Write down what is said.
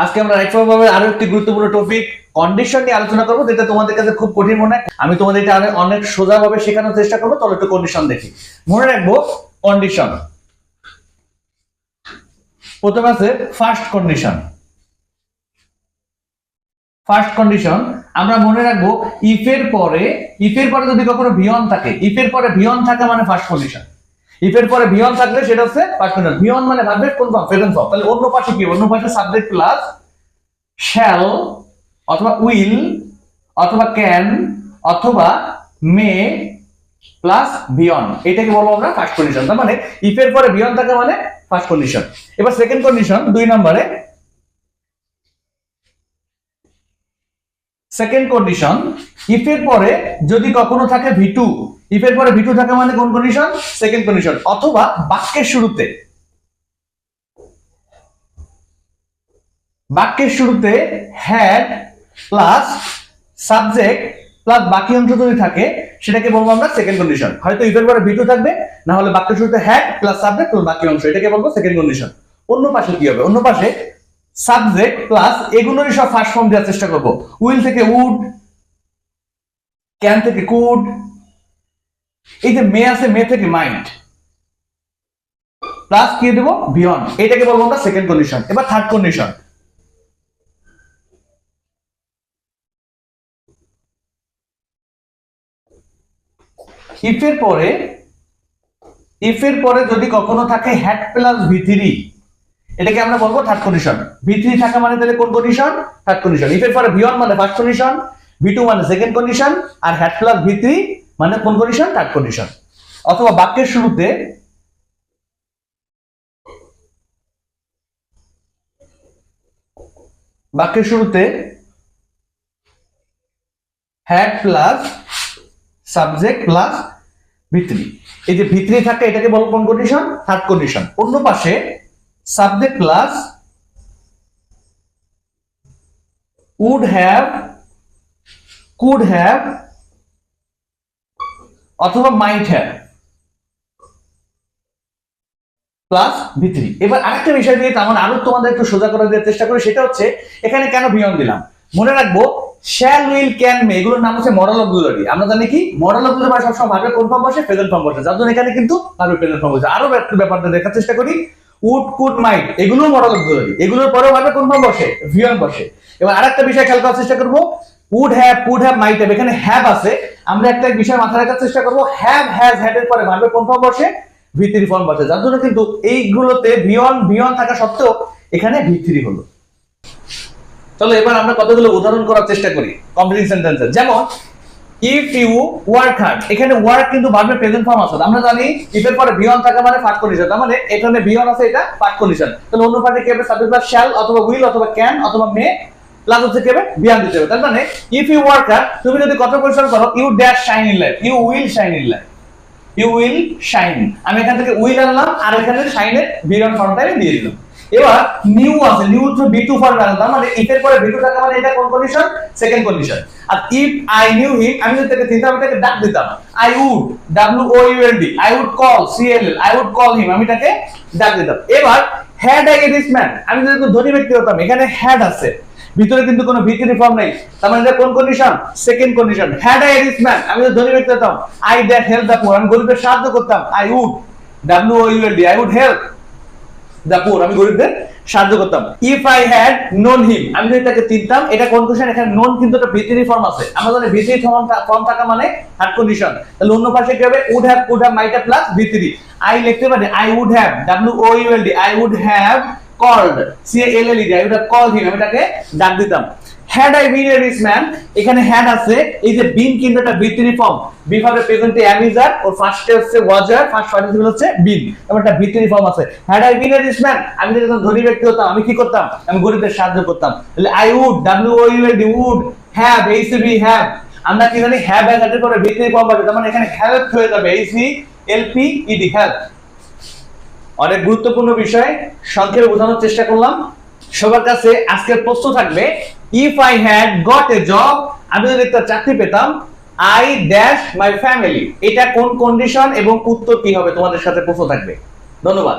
আজকে আমরা রাইট ভাবে আরও একটি গুরুত্বপূর্ণ টপিক কন্ডিশন নিয়ে আলোচনা করব, যেটা তোমাদের কাছে খুব কঠিন মনে হয়। আমি তোমাদের এটা অনেক- অনেক সোজা ভাবে শেখানোর চেষ্টা করব, তাহলে একটু কন্ডিশন দেখি। মনে রাখব কন্ডিশন প্রথমে আছে ফার্স্ট কন্ডিশন ফার্স্ট কন্ডিশন আমরা মনে রাখব ইফ এর পরে ইফ এর পরে যদি কখনো ভিয়ন থাকে ইফ এর পরে ভিয়ন থাকে মানে ফার্স্ট কন্ডিশন ইফ এর পরে ভিয়ন থাকলে সেটা হচ্ছে কন্ডিশন ভিয়ন মানে ভাববে কোন ফর্ম প্রেজেন্ট ফর্ম তাহলে অন্য পাশে কি অন্য পাশে সাবজেক্ট প্লাস শ্যাল অথবা উইল অথবা ক্যান অথবা মে প্লাস বিয়ন এটাকে বলব আমরা ফার্স্ট কন্ডিশন তার মানে ইফের পরে বিয়ন থাকে মানে ফার্স্ট কন্ডিশন এবার সেকেন্ড কন্ডিশন দুই নম্বরে। সেকেন্ড কন্ডিশন ইফের পরে যদি কখনো থাকে ভি টু ইফ এর পরে ভি টু থাকে মানে কোন কন্ডিশন সেকেন্ড কন্ডিশন অথবা বাক্যের শুরুতে। বাক্যের শুরুতে হ্যাড প্লাস সাবজেক্ট প্লাস বাকি অংশ যদি থাকে, সেটাকে বলব আমরা সেকেন্ড কন্ডিশন হয়তো ইফের পরে ভি টু থাকবে, না হলে বাক্যের শুরুতে হ্যাড প্লাস সাবজেক্ট প্লাস বাকি অংশ, এটাকে বলব সেকেন্ড কন্ডিশন অন্য পাশে কি হবে? অন্য পাশে সাবজেক্ট প্লাস এগুলোরই সব ফার্স্ট ফর্ম দেওয়ার চেষ্টা করব। উইল থেকে উড ক্যান থেকে কুড এই যে মে আছে, মে থেকে মাইন্ড। প্লাস কি দেবো? বিয়ন্ড এটাকে বলব আমরা সেকেন্ড কন্ডিশন এবার থার্ড কন্ডিশন ইফের পরে ইফের পরে যদি কখনো থাকে হ্যাট প্লাস ভি থ্রি এটাকে আমরা বলব থার্ড কন্ডিশন ভি থ্রি থাকা মানে তাহলে কোন কন্ডিশন থার্ড কন্ডিশন ইফের পরে ভি মানে ফার্স্ট কন্ডিশন ভি টু মানে সেকেন্ড কন্ডিশন আর হ্যাড প্লাস ভি থ্রি মানে কোন কন্ডিশন থার্ড কন্ডিশন অথবা বাক্যের শুরুতে বাক্যের শুরুতে had plus subject plus V three এই যে ভিত্রি থাকে, এটাকে বলব কোন কন্ডিশন থার্ড কন্ডিশন অন্য পাশে subject plus would have could have অথবা মাইট হ্যাভ প্লাস ভিত্রি এবার আরেকটা বিষয় দিয়ে তেমন আরও তোমাদের একটু সোজা করে দেওয়ার চেষ্টা করি, সেটা হচ্ছে এখানে কেন বিয়ন দিলাম? মনে রাখব শ্যাল উইল ক্যান মে এগুলোর নাম হচ্ছে মডেল অফ গ্লোরি আমরা জানি কি মডেল অফ গ্লোরি সবসময় ভাবে কোন ফর্ম বসে প্রেজেন্ট ফর্ম বসে। যার জন্য এখানে কিন্তু ভাবে প্রেজেন্ট ফর্ম বসে। আরও একটু ব্যাপারটা দেখার চেষ্টা করি। উড, কুড মাইট এগুলো মডেল অফ গ্লোরি এগুলোর পরেও ভাবে কোন ফর্ম বসে ভিয়ন বসে। এবার আরেকটা বিষয় খেয়াল করার চেষ্টা করব। Would have could have might have এখানে হ্যাভ আছে। আমরা একটা বিষয় মাথায় রাখার চেষ্টা করব। হ্যাভ হ্যাজ হ্যাড এর পরে ভাবে কোন ফর্ম বসে? ভিত্রি ফর্ম বসে। যার জন্য কিন্তু এইগুলোতে বিয়ন বিয়ন থাকা সত্ত্বেও এখানে ভিত্রি হলো। চলো এবার আমরা কতগুলো উদাহরণ করার চেষ্টা করি। কমপ্লিট সেন্টেন্সের যেমন ইফ ইউ ওয়ার্ক হার্ড এখানে ওয়ার্ক কিন্তু ভার্বের প্রেজেন্ট ফর্ম আছে আমরা জানি ইফ এর পরে বিয়ন থাকা মানে ফার্স্ট কন্ডিশন তার মানে এখানে বিয়ন আছে এটা ফার্স্ট কন্ডিশন তাহলে অন্য পাশে কি হবে? সাবজেক্ট বা শ্যাল অথবা উইল অথবা ক্যান অথবা মে প্লাস হচ্ছে কি হবে? বিয়ান দিতে হবে? তার মানে ইফ ইউ ওয়ার্কার তুমি যদি কত পরিশ্রম করো you dash shine in life you will shine in life you will shine আমি এখান থেকে উইল আনলাম, আর এখানে শাইনের বিরন ফর্মটা আমি দিয়ে দিলাম। এবার নিউ আছে knew to V two form আনলাম মানে ইফ এর পরে বি টু থাকা মানে এটা কোন কন্ডিশন সেকেন্ড কন্ডিশন আর ইফ আই নিউ হিম আমি যদি তাকে আমি তাকে ডাক দিতাম। I would W O U L D I would call C L L I would call him আমি তাকে ডাক দিতাম। এবার হ্যাড আই দিস ম্যান আমি যদি ধনী ব্যক্তি হতাম, এখানে হ্যাড আছে। ভিতরে কিন্তু কোনো ভিতরি ফর্ম নাই। তার মানে কোন condition second condition had I this man আমি যদি ধনী ব্যক্তি হতাম। I that help the poor আমি গরিবের সাহায্য করতাম। I would W O U L D I would help the poor আমি গরিবদের সাহায্য করতাম। If I had known him আমি যদি তাকে চিনতাম, এটা কোন কোশ্চেন এখানে নোন কিন্তু একটা ভিতরি ফর্ম আছে। আমরা জানি ভিতরি ফর্ম ফর্ম থাকা মানে হার্ড কন্ডিশন তাহলে অন্য পাশে কি হবে? Would have could have might plus ভিতরি আই লিখতে পারি I would have W O U L D I would have called C L L E have called him আমি তাকে ডাক দিতাম। Had I been a rich man এখানে had আছে, এই যে বিন কিন্তু একটা ভিতরি ফর্ম বিভাবে প্রেজেন্টে অ্যামিজার ওর ফার্স্টে হচ্ছে ওয়াজার ফার্স্ট পার্টিসিপল হচ্ছে বিন এবং একটা ভিতরি ফর্ম আছে। Had I been a rich man আমি যদি একজন ধনী ব্যক্তি হতাম, আমি কি করতাম? আমি গরিবদের সাহায্য করতাম। তাহলে I would W O U D would have এই সি বি হ্যাভ আমরা কি জানি হ্যাভ হ্যাজ এর পরে ভিতরি ফর্ম আছে তার মানে এখানে হেল্প হয়ে যাবে এই C L P E D help অনেক গুরুত্বপূর্ণ বিষয়। সংক্ষেপে বোঝানোর চেষ্টা করলাম। সবার কাছে আজকের প্রশ্ন থাকবে if I had got a job আমি যদি একটা চাকরি পেতাম আই ড্যাশ মাই ফ্যামিলি এটা কোন কন্ডিশন এবং উত্তর কি হবে? তোমাদের সাথে প্রশ্ন থাকবে। ধন্যবাদ।